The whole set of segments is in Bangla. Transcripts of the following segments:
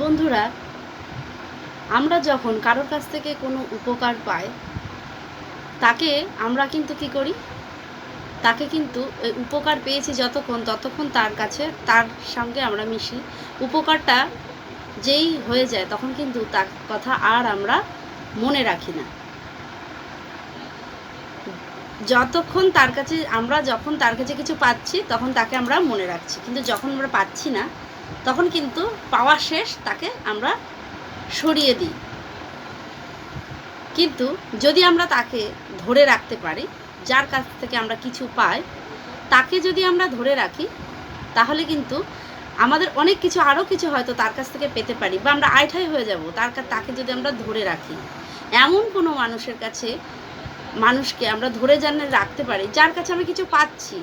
বন্ধুরা, আমরা যখন কারোর কাছ থেকে কোনো উপকার পাই, তাকে আমরা কিন্তু কি করি? তাকে কিন্তু উপকার পেয়েছি যতক্ষণ, ততক্ষণ তার কাছে, তার সঙ্গে আমরা মিশি। উপকারটা যেই হয়ে যায়, তখন কিন্তু তার কথা আর আমরা মনে রাখি না। যতক্ষণ তার কাছে, আমরা যখন তার কাছে কিছু পাচ্ছি, তখন তাকে আমরা মনে রাখছি। কিন্তু যখন আমরা পাচ্ছি না তখন কিন্তু পাওয়া শেষ, তাকে আমরা সরিয়ে দিই। কিন্তু যদি আমরা তাকে ধরে রাখতে পারি, যার কাছ থেকে আমরা কিছু পাই, তাকে যদি আমরা ধরে রাখি, তাহলে কিন্তু আমাদের অনেক কিছু আরও কিছু হয়তো তার কাছ থেকে পেতে পারি বা আমরা আইঠাই হয়ে যাব, তার তাকে যদি আমরা ধরে রাখি। এমন কোনো মানুষের কাছে মানুষকে আমরা ধরে জানে রাখতে পারি, যার কাছে আমি কিছু পাচ্ছি।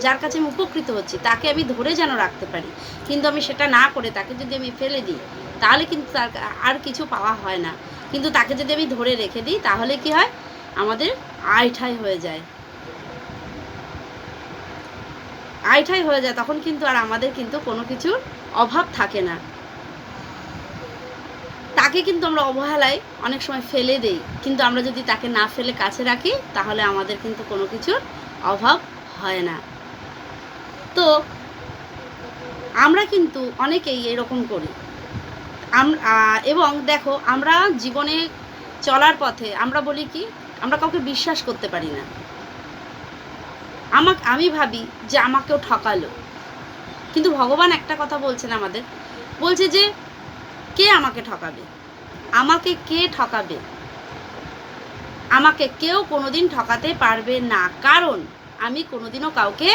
যার কাছে আমি উপকৃত হচ্ছি, তাকে আমি ধরে যেন রাখতে পারি। কিন্তু আমি সেটা না করে তাকে যদি আমি ফেলে দিই, তাহলে কিন্তু তার আর কিছু পাওয়া হয় না। কিন্তু তাকে যদি আমি ধরে রেখে দিই, তাহলে কি হয়? আমাদের আইঠাই হয়ে যায়। আইঠাই হয়ে যায়, তখন কিন্তু আর আমাদের কিন্তু কোনো কিছুর অভাব থাকে না। তাকে কিন্তু আমরা অবহেলায় অনেক সময় ফেলে দেই। কিন্তু আমরা যদি তাকে না ফেলে কাছে রাখি, তাহলে আমাদের কিন্তু কোনো কিছুর অভাব হয় না। তো আমরা কিন্তু অনেকেই এরকম করি। এবং দেখো, আমরা জীবনে চলার পথে আমরা বলি কি, আমরা কাউকে বিশ্বাস করতে পারি না। আমাকে, আমি ভাবি যে আমাকেও ঠকালো। কিন্তু ভগবান একটা কথা বলছেন আমাদের, বলছে যে কে আমাকে ঠকাবে? আমাকে কে ঠকাবে? আমাকে কেউ কোনোদিন ঠকাতে পারবে না। কারণ আমি কোনোদিনও কাউকে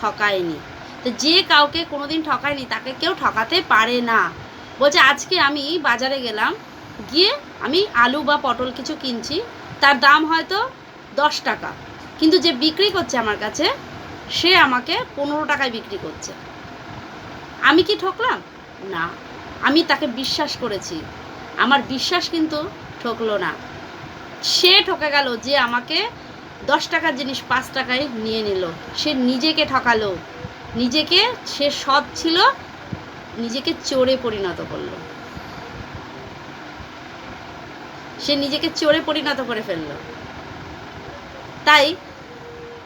ঠকাইনি তো যে কাউকে কোনো দিন ঠকায়নি, তাকে কেউ ঠকাতে পারে না। বলছে, আজকে আমি বাজারে গেলাম, গিয়ে আমি আলু বা পটল কিছু কিনছি, তার দাম হয়তো দশ টাকা। কিন্তু যে বিক্রি করছে আমার কাছে, সে আমাকে পনেরো টাকায় বিক্রি করছে। আমি কি ঠকলাম? না। আমি তাকে বিশ্বাস করেছি। আমার বিশ্বাস কিন্তু ঠকলো না। সে ঠকে গেল যে আমাকে দশ টাকার জিনিস পাঁচ টাকায় নিয়ে নিল। সে নিজেকে ঠকালো। নিজেকে, সে সৎ ছিল, নিজেকে চোরে পরিণত করল। সে নিজেকে চোরে পরিণত করে ফেলল। তাই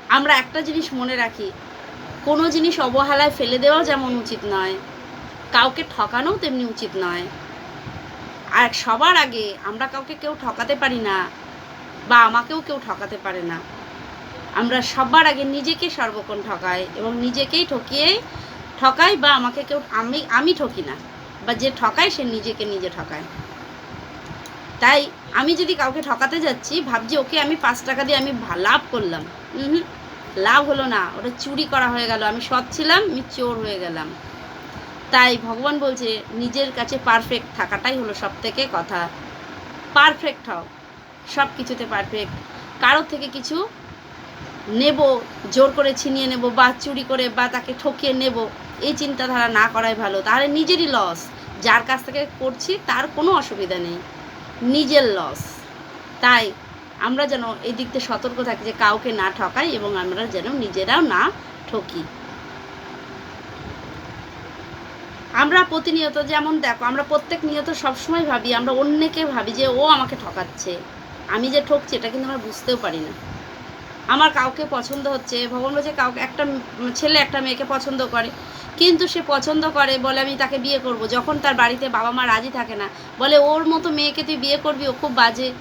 আমরা একটা জিনিস মনে রাখি, কোনো জিনিস অবহেলায় ফেলে দেওয়াও যেমন উচিত নয়, কাউকে ঠকানোও তেমনি উচিত নয়। আর সবার আগে আমরা কাউকে কেউ ঠকাতে পারি না। বা আমাকেও কেউ ঠকাতে পারে না। আমরা সবার আগে নিজেকে সর্বক্ষণ ঠকাই এবং নিজেকেই ঠকিয়ে ঠকাই বা আমাকে কেউ, আমি আমি ঠকি না বা যে ঠকায় সে নিজেকে নিজে ঠকায়। তাই আমি যদি কাউকে ঠকাতে যাচ্ছি, ভাবছি ওকে আমি পাঁচ টাকা দিয়ে আমি লাভ করলাম। হুম, লাভ হলো না, ওটা চুরি করা হয়ে গেল, আমি সৎ ছিলাম, আমি চোর হয়ে গেলাম। তাই ভগবান বলছে, নিজের কাছে পারফেক্ট থাকাটাই হলো সব থেকে কথা। পারফেক্ট হও। সব কিছুতে পারফেক্ট কারোর থেকে কিছু নেব, জোর করে ছিনিয়ে নেব বা চুরি করে বা তাকে ঠকিয়ে নেব, এই চিন্তাধারা না করাই ভালো। তাহলে নিজেরই লস যার কাছ থেকে করছি, তার কোনো অসুবিধা নেই। নিজের লস তাই আমরা যেন এই দিক থেকে সতর্ক থাকি যে কাউকে না ঠকাই এবং আমরা যেন নিজেরাও না ঠকি। আমরা প্রতিনিয়ত যেমন দেখো, আমরা প্রত্যেক নিয়ত সবসময় ভাবি, আমরা অন্যকে ভাবি যে ও আমাকে ঠকাচ্ছে। আমি যে ঠকছি, এটা কিন্তু আমরা বুঝতেও পারি না। আমার কাউকে পছন্দ হচ্ছে, ভগবান বলছে কাউকে একটা ছেলে, একটা মেয়েকে পছন্দ করে। কিন্তু সে পছন্দ করে বলে আমি তাকে বিয়ে করব। যখন তার বাড়িতে বাবা মা রাজি থাকে না, বলে ওর মতো মেয়েকে তুই বিয়ে করবি, ও খুব বাজে।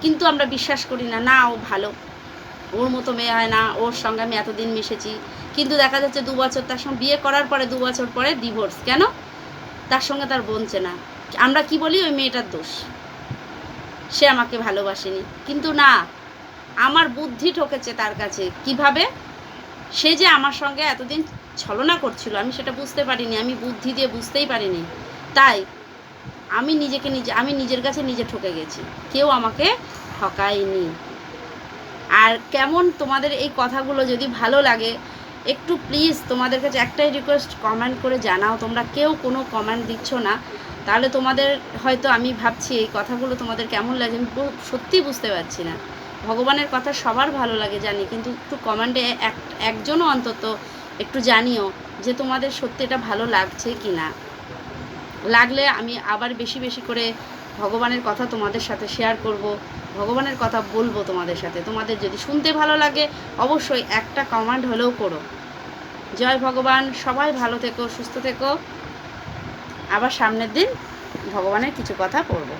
কিন্তু আমরা বিশ্বাস করি না না, ও ভালো। ওর মতো মেয়ে হয় না, ওর সঙ্গে আমি এতদিন মিশেছি। কিন্তু দেখা যাচ্ছে দু বছর, তার সঙ্গে বিয়ে করার পরে, দু বছর পরে ডিভোর্স কেন? তার সঙ্গে তার বনছে না। আমরা কি বলি? ওই মেয়েটার দোষ। সে আমাকে ভালোবাসেনি। কিন্তু না, আমার বুদ্ধি ঠকেছে তার কাছে। কীভাবে? সে যে আমার সঙ্গে এতদিন ছলনা করছিল, আমি সেটা বুঝতে পারিনি, আমি বুদ্ধি দিয়ে বুঝতেই পারিনি। তাই আমি নিজেকে নিজে, আমি নিজের কাছে নিজে ঠকে গেছি। কেউ আমাকে ঠকায়নি। আর কেমন তোমাদের এই কথাগুলো যদি ভালো লাগে, একটু প্লিজ তোমাদের কাছে একটাই রিকোয়েস্ট কমেন্ট করে জানাও। তোমরা কেউ কোনো কমেন্ট দিচ্ছ না। তাহলে তোমাদের হয়তো আমি ভাবছি এই কথাগুলো তোমাদের কেমন লাগে? আমি সত্যিই বুঝতে পারছি না। ভগবানের কথা সবার ভালো লাগে জানি, কিন্তু একটু কমেন্টে এক, একজনও অন্তত একটু জানিও যে তোমাদের সত্যি এটা ভালো লাগছে কি না লাগলে আমি আবার বেশি বেশি করে ভগবানের কথা তোমাদের সাথে শেয়ার করব, ভগবানের কথা বলব তোমাদের সাথে। তোমাদের যদি শুনতে ভালো লাগে, অবশ্যই একটা কমান্ড হলেও করো। জয় ভগবান, সবাই ভালো থেকো, সুস্থ থেকো। আবার সামনের দিন ভগবানের কিছু কথা পড়ব।